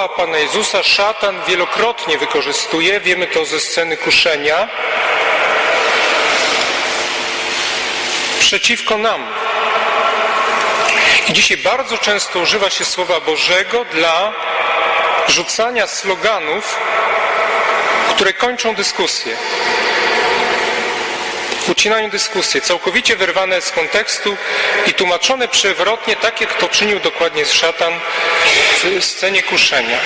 słowa Pana Jezusa szatan wielokrotnie wykorzystuje, wiemy to ze sceny kuszenia, przeciwko nam. I dzisiaj bardzo często używa się Słowa Bożego dla rzucania sloganów, które kończą dyskusję. Ucinają dyskusję, całkowicie wyrwane z kontekstu i tłumaczone przewrotnie, tak jak to czynił dokładnie szatan w scenie kuszenia.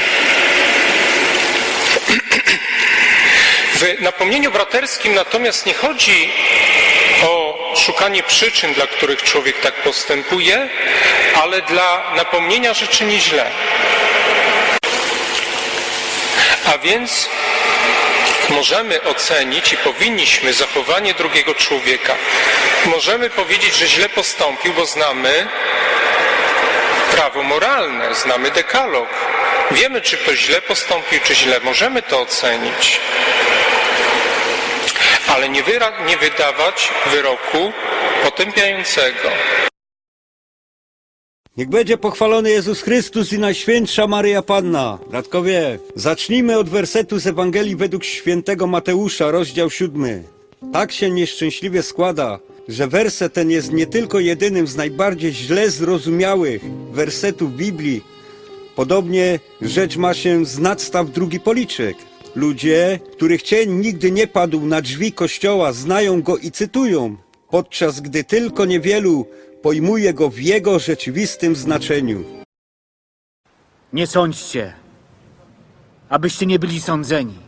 W napomnieniu braterskim natomiast nie chodzi o szukanie przyczyn, dla których człowiek tak postępuje, ale dla napomnienia, że czyni źle. A więc możemy ocenić i powinniśmy zachowanie drugiego człowieka. Możemy powiedzieć, że źle postąpił, bo znamy prawo moralne, znamy dekalog. Wiemy, czy ktoś źle postąpił, czy źle. Możemy to ocenić. Ale nie, nie wydawać wyroku potępiającego. Niech będzie pochwalony Jezus Chrystus i Najświętsza Maryja Panna. Bratkowie, zacznijmy od wersetu z Ewangelii według świętego Mateusza, rozdział siódmy. Tak się nieszczęśliwie składa, że werset ten jest nie tylko jedynym z najbardziej źle zrozumiałych wersetów Biblii. Podobnie rzecz ma się z nadstaw drugi policzek. Ludzie, których cień nigdy nie padł na drzwi kościoła, znają go i cytują, podczas gdy tylko niewielu pojmuje go w jego rzeczywistym znaczeniu. Nie sądźcie, abyście nie byli sądzeni.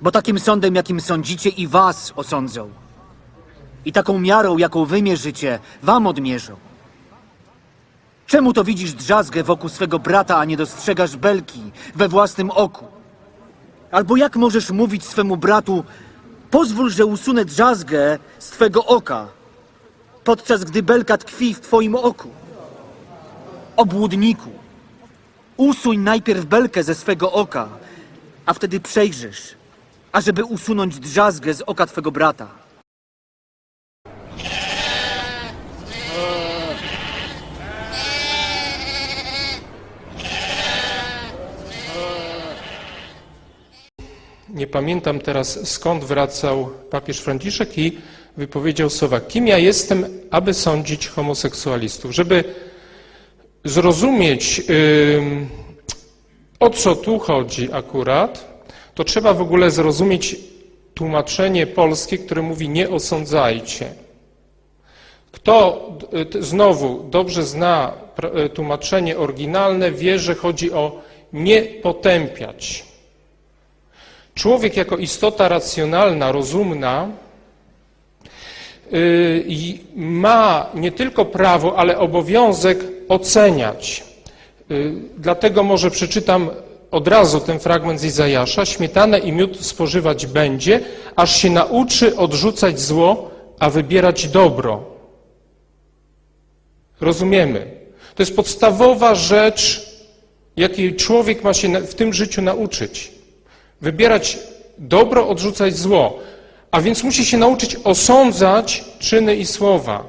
Bo takim sądem, jakim sądzicie, i was osądzą. I taką miarą, jaką wy mierzycie, wam odmierzą. Czemu to widzisz drzazgę wokół swego brata, a nie dostrzegasz belki we własnym oku? Albo jak możesz mówić swemu bratu, pozwól, że usunę drzazgę z twego oka, podczas gdy belka tkwi w twoim oku? Obłudniku! Usuń najpierw belkę ze swego oka, a wtedy przejrzysz, ażeby usunąć drzazgę z oka twego brata. Nie pamiętam teraz skąd wracał papież Franciszek i wypowiedział słowa: Kim ja jestem, aby sądzić homoseksualistów? Żeby zrozumieć, o co tu chodzi akurat, to trzeba w ogóle zrozumieć tłumaczenie polskie, które mówi nie osądzajcie. Kto y, znowu dobrze zna y, tłumaczenie oryginalne, wie, że chodzi o nie potępiać. Człowiek jako istota racjonalna, rozumna, ma nie tylko prawo, ale obowiązek oceniać. Y, Dlatego może przeczytam od razu ten fragment z Izajasza. Śmietanę i miód spożywać będzie, aż się nauczy odrzucać zło, a wybierać dobro. Rozumiemy. To jest podstawowa rzecz, jakiej człowiek ma się w tym życiu nauczyć. Wybierać dobro, odrzucać zło. A więc musi się nauczyć osądzać czyny i słowa.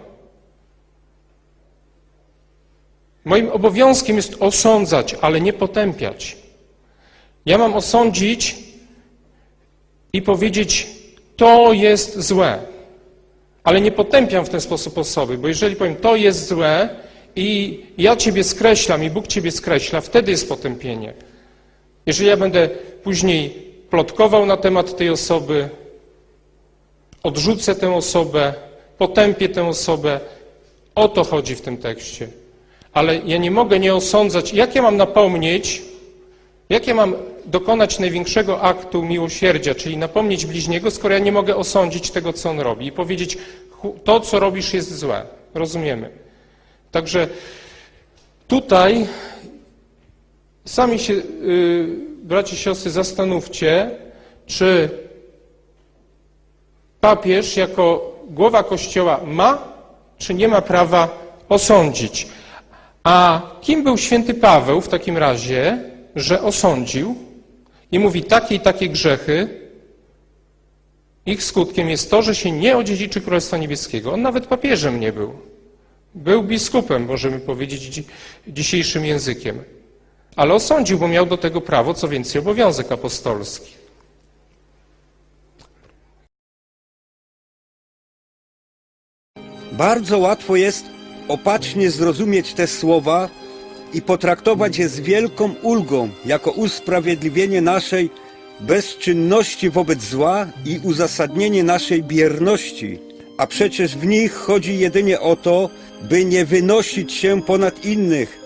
Moim obowiązkiem jest osądzać, ale nie potępiać. Ja mam osądzić i powiedzieć, to jest złe. Ale nie potępiam w ten sposób osoby, bo jeżeli powiem, to jest złe i ja Ciebie skreślam i Bóg Ciebie skreśla, wtedy jest potępienie. Jeżeli ja będę później plotkował na temat tej osoby, odrzucę tę osobę, potępię tę osobę, o to chodzi w tym tekście. Ale ja nie mogę nie osądzać, jak ja mam napomnieć, jak ja mam dokonać największego aktu miłosierdzia, czyli napomnieć bliźniego, skoro ja nie mogę osądzić tego, co on robi i powiedzieć, "Hu- to, co robisz, jest złe. Rozumiemy. Także tutaj sami się, y, bracia i siostry, zastanówcie, czy papież jako głowa Kościoła ma, czy nie ma prawa osądzić. A kim był święty Paweł w takim razie, że osądził i mówi takie i takie grzechy, ich skutkiem jest to, że się nie odziedziczy Królestwa Niebieskiego. On nawet papieżem nie był. Był biskupem, możemy powiedzieć dzi- dzisiejszym językiem. ale osądził, bo miał do tego prawo, co więcej obowiązek apostolski. Bardzo łatwo jest opacznie zrozumieć te słowa i potraktować je z wielką ulgą jako usprawiedliwienie naszej bezczynności wobec zła i uzasadnienie naszej bierności. A przecież w nich chodzi jedynie o to, by nie wynosić się ponad innych,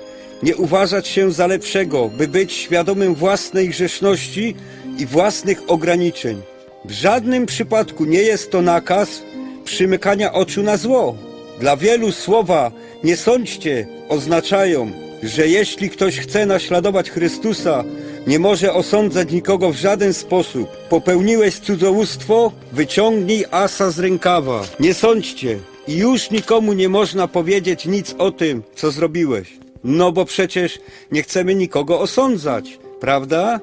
nie uważać się za lepszego, by być świadomym własnej grzeszności i własnych ograniczeń. W żadnym przypadku nie jest to nakaz przymykania oczu na zło. Dla wielu słowa nie sądźcie oznaczają, że jeśli ktoś chce naśladować Chrystusa, nie może osądzać nikogo w żaden sposób. Popełniłeś cudzołóstwo, wyciągnij asa z rękawa. Nie sądźcie. I już nikomu nie można powiedzieć nic o tym, co zrobiłeś. No bo przecież nie chcemy nikogo osądzać, prawda?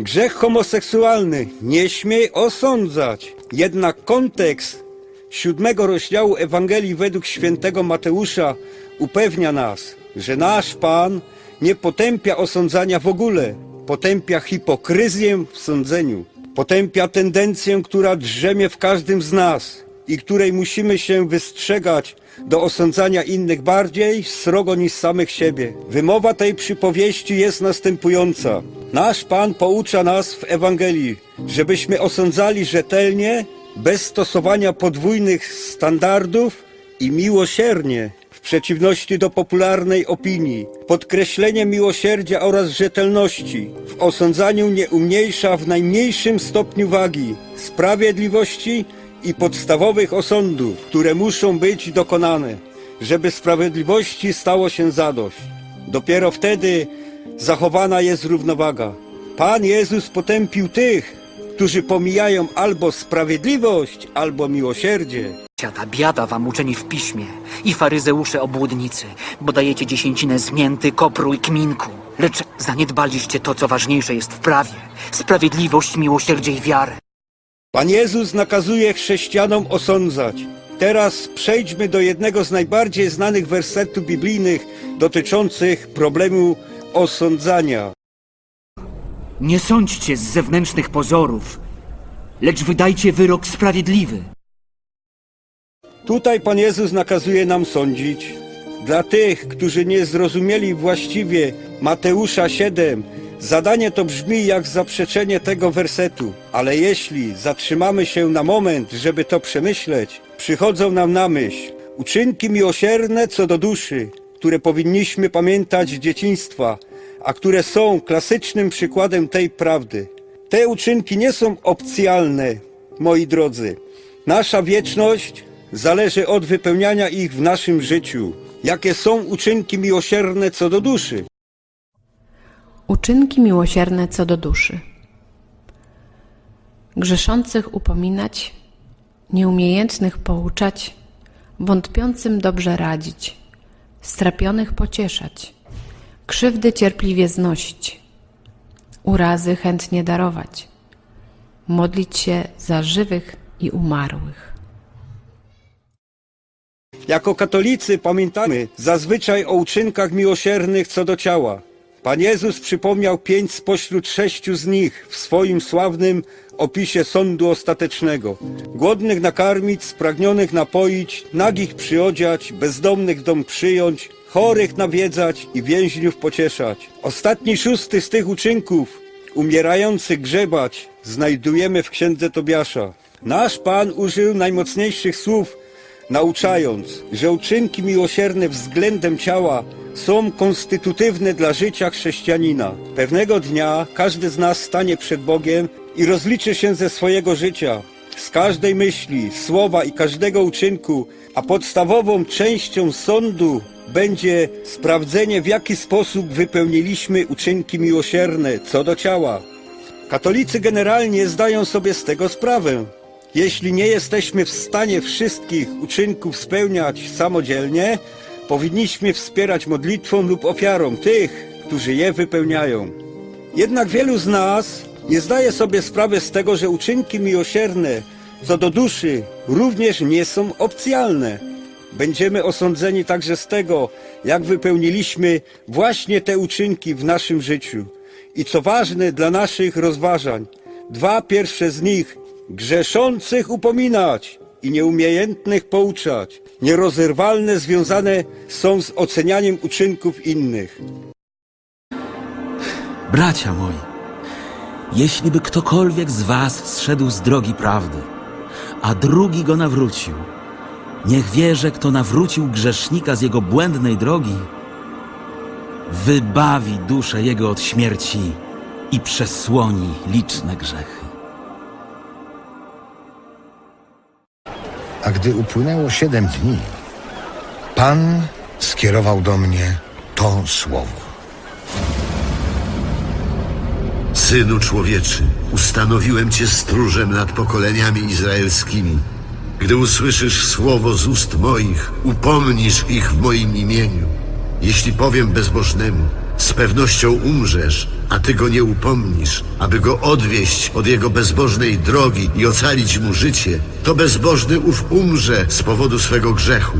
Grzech homoseksualny nie śmiej osądzać. Jednak kontekst siódmego rozdziału Ewangelii według świętego Mateusza upewnia nas, że nasz Pan nie potępia osądzania w ogóle, potępia hipokryzję w sądzeniu, potępia tendencję, która drzemie w każdym z nas i której musimy się wystrzegać do osądzania innych bardziej srogo niż samych siebie. Wymowa tej przypowieści jest następująca. Nasz Pan poucza nas w Ewangelii, żebyśmy osądzali rzetelnie, bez stosowania podwójnych standardów i miłosiernie, w przeciwności do popularnej opinii. Podkreślenie miłosierdzia oraz rzetelności w osądzaniu nie umniejsza w najmniejszym stopniu wagi, sprawiedliwości i podstawowych osądów, które muszą być dokonane, żeby sprawiedliwości stało się zadość. Dopiero wtedy zachowana jest równowaga. Pan Jezus potępił tych, którzy pomijają albo sprawiedliwość, albo miłosierdzie. Siada biada wam uczeni w piśmie i faryzeusze obłudnicy, bo dajecie dziesięcinę z mięty, kopru i kminku. Lecz zaniedbaliście to, co ważniejsze jest w prawie. Sprawiedliwość, miłosierdzie i wiarę. Pan Jezus nakazuje chrześcijanom osądzać. Teraz przejdźmy do jednego z najbardziej znanych wersetów biblijnych dotyczących problemu osądzania. Nie sądźcie z zewnętrznych pozorów, lecz wydajcie wyrok sprawiedliwy. Tutaj Pan Jezus nakazuje nam sądzić. Dla tych, którzy nie zrozumieli właściwie Mateusza 7, zadanie to brzmi jak zaprzeczenie tego wersetu. Ale jeśli zatrzymamy się na moment, żeby to przemyśleć, przychodzą nam na myśl uczynki miłosierne co do duszy, które powinniśmy pamiętać z dzieciństwa, a które są klasycznym przykładem tej prawdy. Te uczynki nie są opcjalne, moi drodzy. Nasza wieczność zależy od wypełniania ich w naszym życiu. Jakie są uczynki miłosierne co do duszy? Uczynki miłosierne co do duszy. Grzeszących upominać, nieumiejętnych pouczać, wątpiącym dobrze radzić, strapionych pocieszać, krzywdy cierpliwie znosić, urazy chętnie darować, modlić się za żywych i umarłych. Jako katolicy pamiętamy zazwyczaj o uczynkach miłosiernych co do ciała. Pan Jezus przypomniał pięć spośród sześciu z nich w swoim sławnym opisie sądu ostatecznego. Głodnych nakarmić, spragnionych napoić, nagich przyodziać, bezdomnych w dom przyjąć, chorych nawiedzać i więźniów pocieszać. Ostatni szósty z tych uczynków, umierających grzebać, znajdujemy w księdze Tobiasza. Nasz Pan użył najmocniejszych słów, nauczając, że uczynki miłosierne względem ciała są konstytutywne dla życia chrześcijanina. Pewnego dnia każdy z nas stanie przed Bogiem i rozliczy się ze swojego życia, z każdej myśli, słowa i każdego uczynku, a podstawową częścią sądu będzie sprawdzenie, w jaki sposób wypełniliśmy uczynki miłosierne co do ciała. Katolicy generalnie zdają sobie z tego sprawę. Jeśli nie jesteśmy w stanie wszystkich uczynków spełniać samodzielnie, powinniśmy wspierać modlitwą lub ofiarą tych, którzy je wypełniają. Jednak wielu z nas nie zdaje sobie sprawy z tego, że uczynki miłosierne co do duszy również nie są opcjalne. będziemy osądzeni także z tego, jak wypełniliśmy właśnie te uczynki w naszym życiu. I co ważne dla naszych rozważań, dwa pierwsze z nich grzeszących upominać i nieumiejętnych pouczać, nierozerwalne związane są z ocenianiem uczynków innych. Bracia moi, jeśli by ktokolwiek z was zszedł z drogi prawdy, a drugi go nawrócił, niech wie, że kto nawrócił grzesznika z jego błędnej drogi, wybawi duszę jego od śmierci i przesłoni liczne grzechy. A gdy upłynęło siedem dni, Pan skierował do mnie to słowo. Synu człowieczy, ustanowiłem cię stróżem nad pokoleniami izraelskimi. Gdy usłyszysz słowo z ust moich, upomnisz ich w moim imieniu. Jeśli powiem bezbożnemu, z pewnością umrzesz, a ty go nie upomnisz, aby go odwieść od jego bezbożnej drogi i ocalić mu życie, to bezbożny ów umrze z powodu swego grzechu.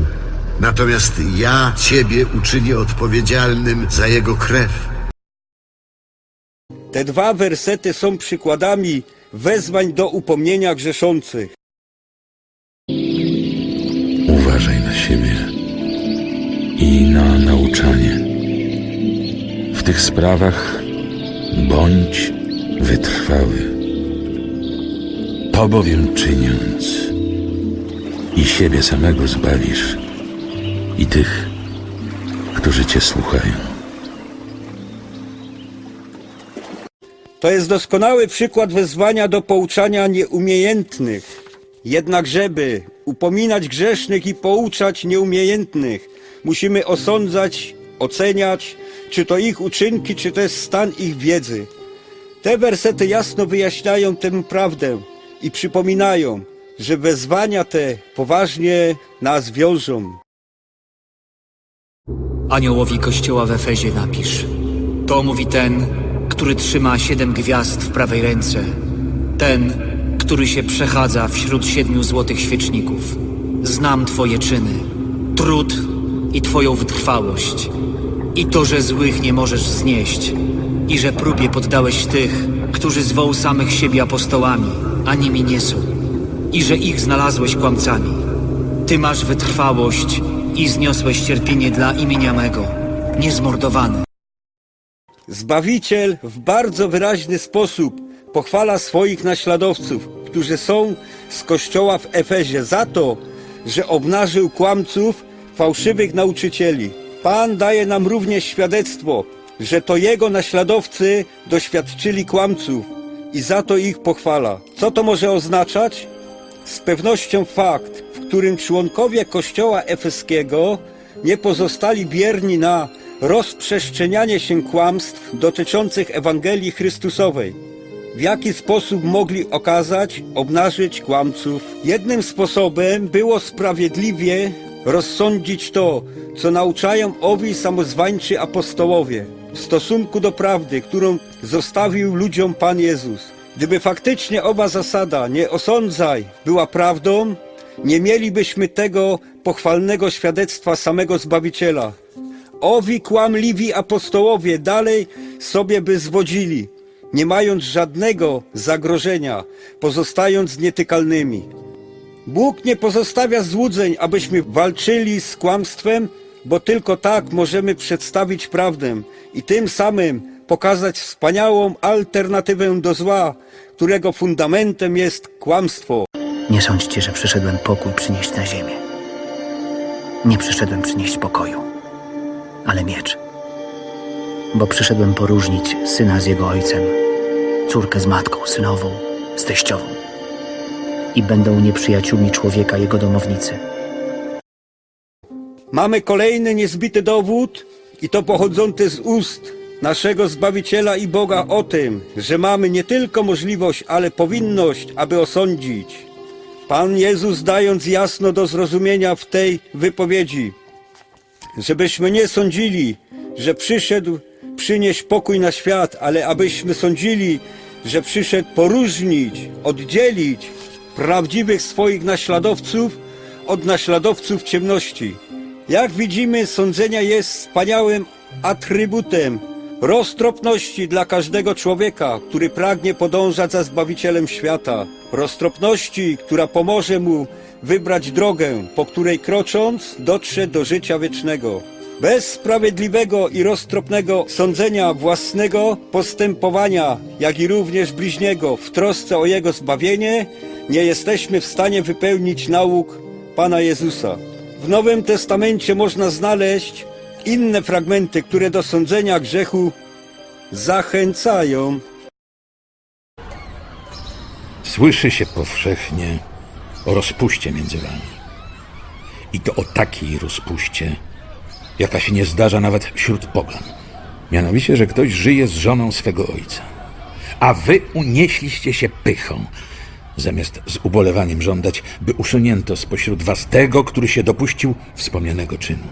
Natomiast ja ciebie uczynię odpowiedzialnym za jego krew. Te dwa wersety są przykładami wezwań do upomnienia grzeszących. Uważaj na siebie i na nauczanie. W tych sprawach bądź wytrwały. To bowiem czyniąc i siebie samego zbawisz i tych, którzy cię słuchają. To jest doskonały przykład wezwania do pouczania nieumiejętnych. Jednak żeby upominać grzesznych i pouczać nieumiejętnych, musimy osądzać, oceniać, czy to ich uczynki, czy jest stan ich wiedzy. Te wersety jasno wyjaśniają tę prawdę i przypominają, że wezwania te poważnie nas wiążą. Aniołowi kościoła w Efezie napisz. To mówi ten, który trzyma siedem gwiazd w prawej ręce. Ten, który się przechadza wśród siedmiu złotych świeczników. Znam twoje czyny, trud i twoją wytrwałość. I to, że złych nie możesz znieść. I że próbie poddałeś tych, którzy zwą samych siebie apostołami, a nimi nie są. I że ich znalazłeś kłamcami. Ty masz wytrwałość i zniosłeś cierpienie dla imienia mego, niezmordowany. Zbawiciel w bardzo wyraźny sposób pochwala swoich naśladowców, którzy są z kościoła w Efezie za to, że obnażył kłamców, fałszywych nauczycieli. Pan daje nam również świadectwo, że to jego naśladowcy doświadczyli kłamców i za to ich pochwala. Co to może oznaczać? Z pewnością fakt, w którym członkowie kościoła efeskiego nie pozostali bierni na rozprzestrzenianie się kłamstw dotyczących Ewangelii Chrystusowej. W jaki sposób mogli okazać, obnażyć kłamców? Jednym sposobem było sprawiedliwie rozsądzić to, co nauczają owi samozwańczy apostołowie w stosunku do prawdy, którą zostawił ludziom Pan Jezus. Gdyby faktycznie owa zasada nie osądzaj była prawdą, nie mielibyśmy tego pochwalnego świadectwa samego Zbawiciela. Owi kłamliwi apostołowie dalej sobie by zwodzili, nie mając żadnego zagrożenia, pozostając nietykalnymi. Bóg nie pozostawia złudzeń, abyśmy walczyli z kłamstwem, bo tylko tak możemy przedstawić prawdę i tym samym pokazać wspaniałą alternatywę do zła, którego fundamentem jest kłamstwo. Nie sądźcie, że przyszedłem pokój przynieść na ziemię. Nie przyszedłem przynieść pokoju, ale miecz. Bo przyszedłem poróżnić syna z jego ojcem, córkę z matką synową, z teściową. I będą nieprzyjaciółmi człowieka jego domownicy. Mamy kolejny niezbity dowód i to pochodzący z ust naszego Zbawiciela i Boga o tym, że mamy nie tylko możliwość, ale powinność, aby osądzić. Pan Jezus dając jasno do zrozumienia w tej wypowiedzi, żebyśmy nie sądzili, że przyszedł przynieść pokój na świat, ale abyśmy sądzili, że przyszedł poróżnić, oddzielić prawdziwych swoich naśladowców od naśladowców ciemności. Jak widzimy, sądzenia jest wspaniałym atrybutem roztropności dla każdego człowieka, który pragnie podążać za Zbawicielem świata. Roztropności, która pomoże mu wybrać drogę, po której krocząc dotrze do życia wiecznego. Bez sprawiedliwego i roztropnego sądzenia własnego postępowania, jak i również bliźniego w trosce o jego zbawienie, nie jesteśmy w stanie wypełnić nauk Pana Jezusa. W Nowym Testamencie można znaleźć inne fragmenty, które do sądzenia grzechu zachęcają. Słyszy się powszechnie o rozpuście między wami. I to o takiej rozpuście, jaka się nie zdarza nawet wśród pogan. Mianowicie, że ktoś żyje z żoną swego ojca. A wy unieśliście się pychą, zamiast z ubolewaniem żądać, by usunięto spośród was tego, który się dopuścił wspomnianego czynu.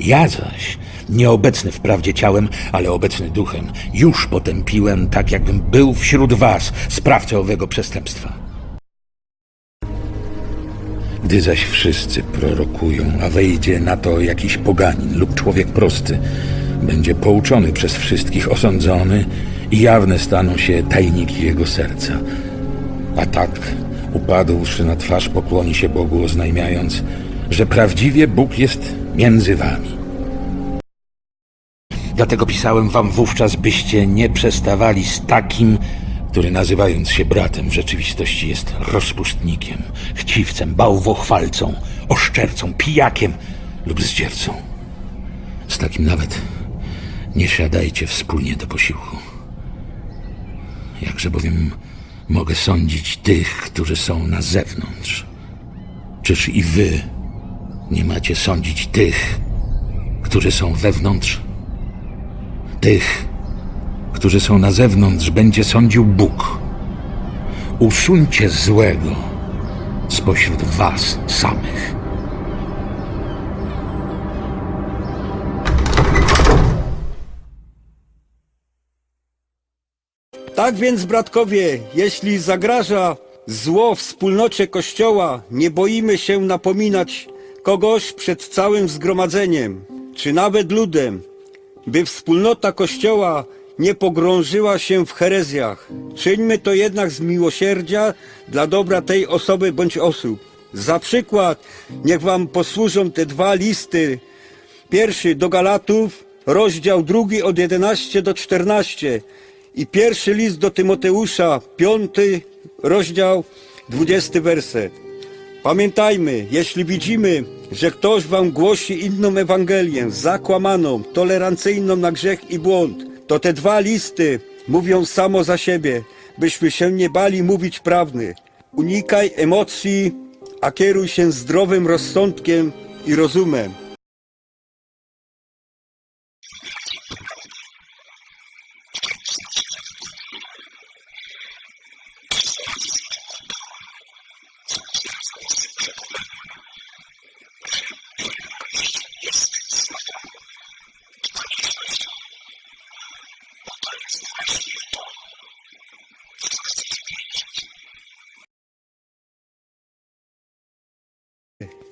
Ja zaś, nieobecny wprawdzie ciałem, ale obecny duchem, już potępiłem tak, jakbym był wśród was sprawcą owego przestępstwa. Gdy zaś wszyscy prorokują, a wejdzie na to jakiś poganin lub człowiek prosty, będzie pouczony przez wszystkich, osądzony i jawne staną się tajniki jego serca. A tak, upadłszy na twarz, pokłoni się Bogu, oznajmiając, że prawdziwie Bóg jest między wami. Dlatego pisałem wam wówczas, byście nie przestawali z takim, który nazywając się bratem w rzeczywistości jest rozpustnikiem, chciwcem, bałwochwalcą, oszczercą, pijakiem lub zdziercą. Z takim nawet nie siadajcie wspólnie do posiłku. Jakże bowiem mogę sądzić tych, którzy są na zewnątrz? Czyż i wy nie macie sądzić tych, którzy są wewnątrz? Tych, którzy są na zewnątrz, będzie sądził Bóg. Usuńcie złego spośród was samych. Tak więc, bratkowie, jeśli zagraża zło wspólnocie Kościoła, nie boimy się napominać kogoś przed całym zgromadzeniem, czy nawet ludem, by wspólnota Kościoła nie pogrążyła się w herezjach. Czyńmy to jednak z miłosierdzia dla dobra tej osoby bądź osób. Za przykład niech wam posłużą te dwa listy. Pierwszy do Galatów, rozdział drugi od 11 do 14 i pierwszy list do Tymoteusza, piąty rozdział, 20 werset. Pamiętajmy, jeśli widzimy, że ktoś wam głosi inną Ewangelię, zakłamaną, tolerancyjną na grzech i błąd, to te dwa listy mówią samo za siebie, byśmy się nie bali mówić prawdy. Unikaj emocji, a kieruj się zdrowym rozsądkiem i rozumem.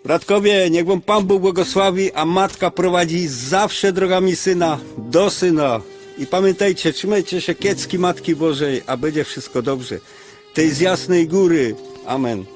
Bratkowie, niech wam Pan Bóg błogosławi, a matka prowadzi zawsze drogami syna do syna. I pamiętajcie, trzymajcie się kiecki Matki Bożej, a będzie wszystko dobrze. Tej z jasnej góry. Amen.